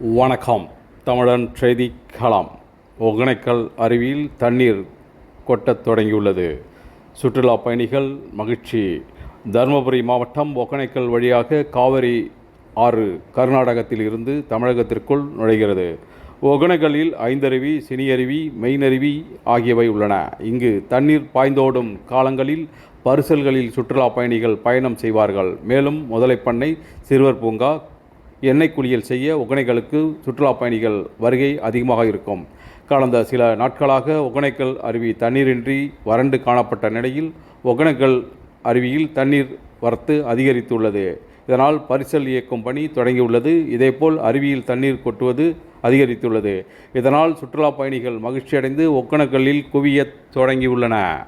வணக்கம். தமிழன் செய்தி களம். ஒகேனக்கல் அருவியில் தண்ணீர் கொட்டத் தொடங்கியுள்ளது. சுற்றுலா பயணிகள் மகிழ்ச்சி. தருமபுரி மாவட்டம் ஒகேனக்கல் வழியாக காவிரி ஆறு கர்நாடகத்தில் இருந்து தமிழகத்திற்குள் நுழைகிறது. ஒகேனக்கல்லில் ஐந்தருவி சினியருவி மெயினருவி ஆகியவை உள்ளன. இங்கு தண்ணீர் பாய்ந்தோடும் காலங்களில் பரிசல்களில் சுற்றுலா பயணிகள் பயணம் செய்வார்கள். மேலும் முதலைப்பண்ணை சிறுவர் பூங்கா எண்ணெய் குளியல் செய்ய ஒகனைகளுக்கு சுற்றுலா பயணிகள் வருகை அதிகமாக இருக்கும். கடந்த சில நாட்களாக ஒகேனக்கல் அருவி தண்ணீரின்றி வறண்டு காணப்பட்ட நிலையில் ஒகேனக்கல் அருவியில் தண்ணீர் வரத்து அதிகரித்துள்ளது. இதனால் பரிசல் இயக்கும் பணி தொடங்கியுள்ளது. இதேபோல் அருவியில் தண்ணீர் கொட்டுவது அதிகரித்துள்ளது. இதனால் சுற்றுலா பயணிகள் மகிழ்ச்சியடைந்து ஒக்கணக்கல்லில் குவியத் தொடங்கியுள்ளன.